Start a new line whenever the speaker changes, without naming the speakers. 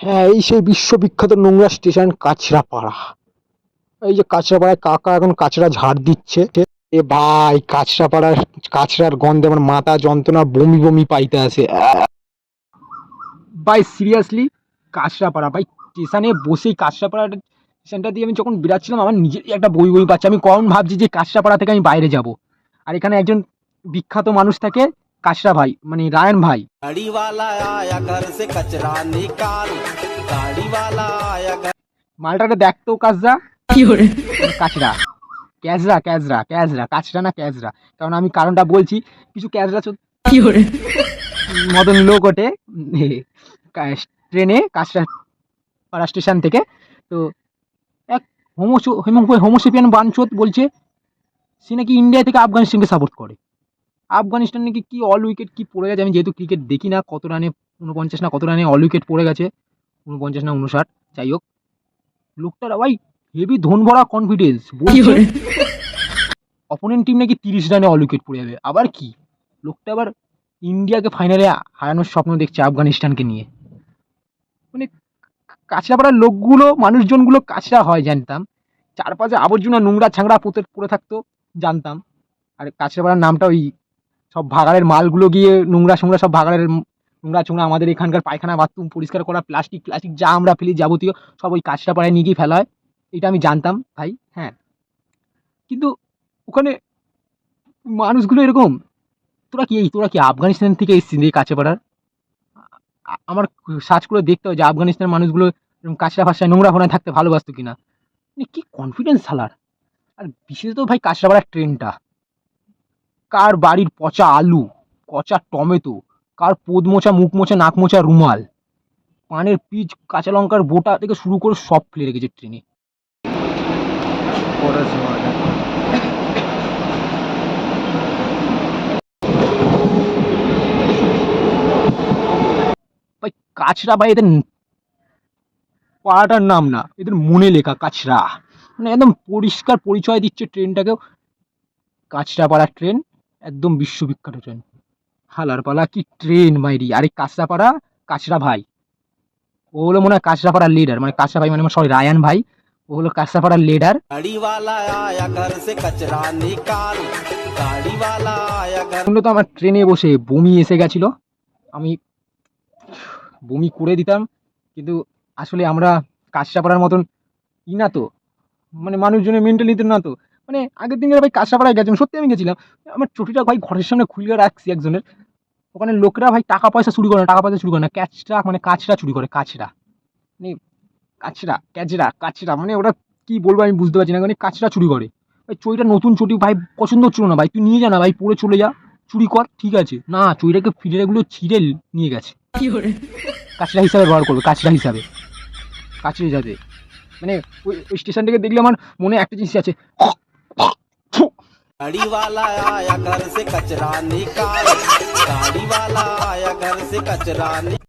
হ্যাঁ এই সেই বিশ্ববিখ্যাত নোংরা স্টেশন কাঁচরাপাড়া। এই যে কাঁচরাপাড়ায় কাকা এখন কাঁচরা ঝাড় দিচ্ছে। এ ভাই, কাঁচরাপাড়ার, কাঁচরার গন্ধে আমার মাথা যন্ত্রণা বমি বমি পাইতে আসে ভাই সিরিয়াসলি কাঁচরাপাড়া, ভাই, স্টেশনে বসেই কাঁচরাপাড়া স্টেশনটা দিয়ে আমি যখন বেরাচ্ছিলাম আমার নিজেরই একটা বই বই পাচ্ছে। আমি কখন ভাবছি যে কাঁচরাপাড়া থেকে আমি বাইরে যাব। আর এখানে একজন বিখ্যাত মানুষ থাকে কাচরা ভাই মানে রায়ন ভাই। মালটাকে দেখতো কাজরা কি করে? কাচরা ক্যাজরা ক্যাজরা ক্যাজরা কাচরা না ক্যাজরা কারণ আমি কারণটা বলছি কিছু ক্যাজরা কি করে? মদন লোক ওঠে ট্রেনে কাচরা পাড়া স্টেশন থেকে। তো এক হোমো হোমোসিপিয়ান বানচোত বলছে সে নাকি ইন্ডিয়া থেকে আফগানিস্তানকে সাপোর্ট করে। আফগানিস্তান নাকি কি অল উইকেট কি পড়ে গেছে? আমি যেহেতু ক্রিকেট দেখি না কত রানে উনপঞ্চাশ না কত রানে অল উইকেট পড়ে গেছে উনপঞ্চাশ না উনষাট যাই হোক। লোকটার ভাই হেভি ধন ভরা কনফিডেন্স বলছে অপোনেন্ট টিম নাকি তিরিশ রানে অল উইকেট পড়ে যাবে। আবার কি? লোকটা আবার ইন্ডিয়াকে ফাইনালে হারানোর স্বপ্ন দেখছে আফগানিস্তানকে নিয়ে। মানে কাছড়াপাড়ার লোকগুলো মানুষজনগুলো কাছড়া হয় জানতাম। চারপাশে আবর্জনা নোংরা ছাংড়া পুঁতে পড়ে থাকতো জানতাম। আর কাছড়াপাড়ার নামটা ওই সব ভাগাড়ের মালগুলো গিয়ে নোংরা সোংরা সব ভাগাড়ের নোংরা চোংরা আমাদের এখানকার পায়খানা, বাথরুম পরিষ্কার করা, প্লাস্টিক প্লাস্টিক যা আমরা ফেলি যাবতীয়, সব ওই কাছড়াপাড়ায় নিয়ে গিয়ে ফেলা হয়। এটা আমি জানতাম ভাই হ্যাঁ। কিন্তু ওখানে মানুষগুলো এরকম, তোরা কি এই, তোরা কি আফগানিস্তান থেকে এসেছিস এই কাছেপাড়ার আ- আমার সার্চ করে দেখতে হয় যে আফগানিস্তানের মানুষগুলো এরকম কাছড়া ফাঁসড়ায় নোংরা ফোনায় থাকতে ভালোবাসতো কিনা। মানে কি কনফিডেন্স সালার আর বিশেষত ভাই কাছড়াপাড়ার ট্রেনটা। কার বাড়ির পচা আলু, পচা টমেটো, কার পোদ মোচা মুখ মোচা নাক মোচা রুমাল? পানের পিচ, কাঁচা লঙ্কার বোটা থেকে শুরু করে সব ফেলে রেখেছে ট্রেনে। ভাই ভাই, এদের পাড়াটার নাম না, এদের মনে লেখা কাছরা মানে একদম পরিষ্কার পরিচয় দিচ্ছে ট্রেনটাকেও। কাছরা পাড়ার ট্রেন একদম বিশ্ববিখ্যাত ট্রেন। হালারপালা কি ট্রেন মাইরি? আরে কাঁচরাপাড়া? কাঁচরা ভাই ও হলো মনে হয় কাঁচরাপাড়ার লিডার মানে কাঁচরা ভাই মানে সরি রায়ান ভাই। ও হলো কাঁচরাপাড়ার লিডার শুনলে তো আমার ট্রেনে বসে বমি এসে গেছিল। আমি বমি করে দিতাম কিন্তু আসলে আমরা কাঁচরাপাড়ার মতন ই না তো। মানে মানুষজনের মেন্টালিতে না তো। মানে আগের দিনের ভাই কাছরাপাড়ায় গেছিলাম সত্যি আমি গেছিলাম। আমার চটিটা ভাই ঘরের সামনে খুলে রাখছি একজনের। ওখানে লোকেরা ভাই টাকা পয়সা চুরি করে না টাকা পয়সা চুরি করে না ক্যাচরা মানে কাছরা চুরি করে কাছরা মানে কাছরা ক্যাচরা কাছরা মানে ওটা কি বলব আমি বুঝতে পারছি না মানে কাঁচরা চুরি করে। ভাই চইটা নতুন চটি ভাই পছন্দ হচ্ছিল না ভাই তুই নিয়ে যা না ভাই পরে চলে যা চুরি কর ঠিক আছে। না চুরিটাকে ফিরেগুলো ছিঁড়ে নিয়ে গেছে। কাছরা হিসাবে ব্যবহার করবে কাছরা হিসাবে। কাছড়ে যাবে মানে ওই ওই স্টেশন থেকে দেখলে আমার মনে একটা জিনিস আছে।
गाड़ी वाला आया घर से कचरा निकाल। गाड़ी वाला आया घर से कचरा निकाल।